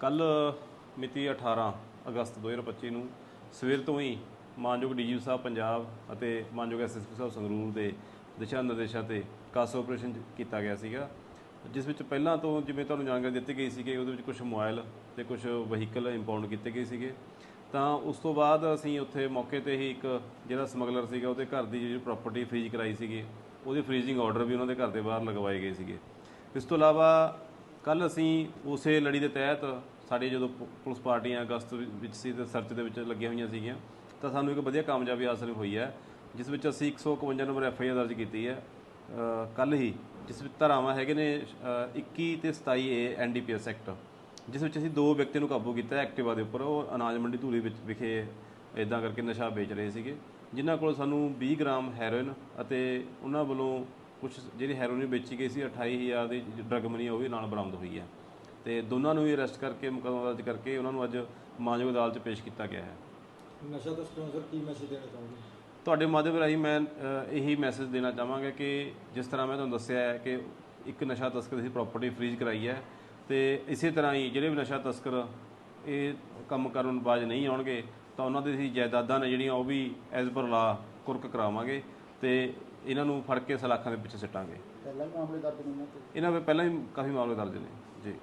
ਕੱਲ ਮਿਤੀ 18 ਅਗਸਤ 2025 ਨੂੰ ਸਵੇਰ ਤੋਂ ਹੀ ਮਾਨਯੋਗ ਡੀਜੀ ਸਾਹਿਬ ਪੰਜਾਬ ਅਤੇ ਮਾਨਯੋਗ ਐਸਐਸਪੀ ਸਾਹਿਬ ਸੰਗਰੂਰ ਦੇ ਦਿਸ਼ਾ ਨਿਰਦੇਸ਼ਾਂ ਤੇ ਕਾਸ ਆਪਰੇਸ਼ਨ ਕੀਤਾ ਗਿਆ ਸੀਗਾ, ਜਿਸ ਵਿੱਚ ਪਹਿਲਾਂ ਤੋਂ ਜਿਵੇਂ ਤੁਹਾਨੂੰ ਜਾਣਕਾਰੀ ਦਿੱਤੀ ਗਈ ਸੀ ਕਿ ਉਹਦੇ ਵਿੱਚ ਕੁਝ ਮੋਬਾਈਲ ਤੇ ਕੁਝ ਵਹੀਕਲ ਇੰਪਾਊਂਡ ਕੀਤੇ ਗਏ ਸੀਗੇ। ਤਾਂ ਉਸ ਤੋਂ ਬਾਅਦ ਅਸੀਂ ਉੱਥੇ ਮੌਕੇ ਤੇ ਹੀ ਇੱਕ ਜਿਹੜਾ ਸਮਗਲਰ ਸੀਗਾ, ਉਹਦੇ ਘਰ ਦੀ ਜਿਹੜੀ ਪ੍ਰਾਪਰਟੀ ਫ੍ਰੀਜ਼ ਕਰਾਈ ਸੀਗੀ, ਉਹਦੀ ਫ੍ਰੀਜ਼ਿੰਗ ਆਰਡਰ ਵੀ ਉਹਨਾਂ ਦੇ ਘਰ ਦੇ ਬਾਹਰ ਲਗਵਾਏ ਗਏ ਸੀਗੇ। ਇਸ ਤੋਂ ਇਲਾਵਾ ਕੱਲ ਅਸੀਂ ਉਸੇ ਲੜੀ ਦੇ ਤਹਿਤ ਸਾਡੇ ਜਦੋਂ ਪੁ- ਪੁਲਿਸ ਪਾਰਟੀਆਂ ਅਗਸਤ ਵਿ- ਵਿੱਚ ਸੀ ਤੇ ਸਰਚ ਦੇ ਵਿੱਚ ਲੱਗੀਆਂ ਹੋਈਆਂ ਸੀਗੀਆਂ ਤਾਂ ਸਾਨੂੰ ਇੱਕ ਵਧੀਆ ਕਾਮਯਾਬੀ ਹਾਸਲ ਹੋਈ ਹੈ ਜਿਸ ਵਿੱਚ ਅਸੀਂ 151 ਨੰਬਰ ਐਫ ਆਈ ਆਰ ਦਰਜ ਕੀਤੀ ਹੈ। ਕੱਲ ਹੀ ਜਿਸ ਵਿੱਚ ਧਾਰਾਵਾਂ ਹੈਗੇ ਨੇ ਅ, 21 ਤੇ 27 A N D P S act ਜਿਸ ਵਿੱਚ ਅਸੀਂ ਦੋ ਵਿਅਕਤੀਆਂ ਨੂੰ ਕਾਬੂ ਕੀਤਾ ਐਕਟਿਵਾ ਦੇ ਉੱਪਰ ਉਹ ਅਨਾਜ ਮੰਡੀ ਧੂਰੀ ਵਿੱਚ ਵਿਖੇ ਇਦਾਂ ਕਰਕੇ ਨਸ਼ਾ ਵੇਚ ਰਹੇ ਸੀਗੇ ਜਿਨ੍ਹਾਂ ਕੋਲ ਸਾਨੂੰ 20 ਗ੍ਰਾਮ ਹੈਰੋਇਨ ਅਤੇ ਉਹਨਾਂ ਵੱਲੋਂ ਕੁਝ ਜਿਹੜੀ ਹੈਰੋਇਨ ਵੇਚੀ ਗਈ ਸੀ 28000 ਦੀ ਡਰਗ ਮਨੀ ਉਹ ਵੀ ਨਾਲ ਬਰਾਮਦ ਹੋਈ ਹੈ। ਤੇ ਦੋਨਾਂ ਨੂੰ ਹੀ ਅਰੈਸਟ ਕਰਕੇ ਮੁਕੱਦਮਾ ਦਰਜ ਕਰਕੇ ਉਹਨਾਂ ਨੂੰ ਅੱਜ ਮਾਨਯੋਗ ਅਦਾਲਤ 'ਚ ਪੇਸ਼ ਕੀਤਾ ਗਿਆ ਹੈ। ਨਸ਼ਾ ਤਸਕਰਾਂ ਸਰ ਕੀ ਮੈਸੇਜ ਦੇਣਾ ਚਾਹੁੰਦੇ ਤੁਹਾਡੇ ਮਾਧਿਅਮ ਰਾਹੀਂ ਮੈਂ ਇਹੀ ਮੈਸੇਜ ਦੇਣਾ ਚਾਹਾਂਗਾ ਕਿ ਜਿਸ ਤਰ੍ਹਾਂ ਮੈਂ ਤੁਹਾਨੂੰ ਦੱਸਿਆ ਹੈ ਕਿ ਇੱਕ ਨਸ਼ਾ ਤਸਕਰ ਦੀ ਪ੍ਰਾਪਰਟੀ ਫ੍ਰੀਜ਼ ਕਰਾਈ ਹੈ ਤੇ ਇਸੇ ਤਰ੍ਹਾਂ ਹੀ ਜਿਹੜੇ ਵੀ ਨਸ਼ਾ ਤਸਕਰ ਇਹ ਕੰਮ ਕਰਨ ਬਾਜ ਨਹੀਂ ਆਉਣਗੇ ਤਾਂ ਉਹਨਾਂ ਦੀ ਅਸੀਂ ਜਾਇਦਾਦਾਂ ਨੇ ਜਿਹੜੀਆਂ ਉਹ ਵੀ ਐਜ਼ ਪਰ ਲਾ ਕੁਰਕ ਕਰਾਵਾਂਗੇ ਤੇ ਇਹਨਾਂ ਨੂੰ ਫੜ ਕੇ ਸਲਾਖਾਂ ਦੇ ਪਿੱਛੇ ਸਿੱਟਾਂਗੇ। ਪਹਿਲਾਂ ਵੀ ਮਾਮਲੇ ਦਰਜ ਨੇ ਇਹਨਾਂ ਤੇ? ਇਹਨਾਂ ਵਿੱਚ ਪਹਿਲਾਂ ਹੀ ਕਾਫੀ ਮਾਮਲੇ ਦਰਜ ਨੇ ਜੀ।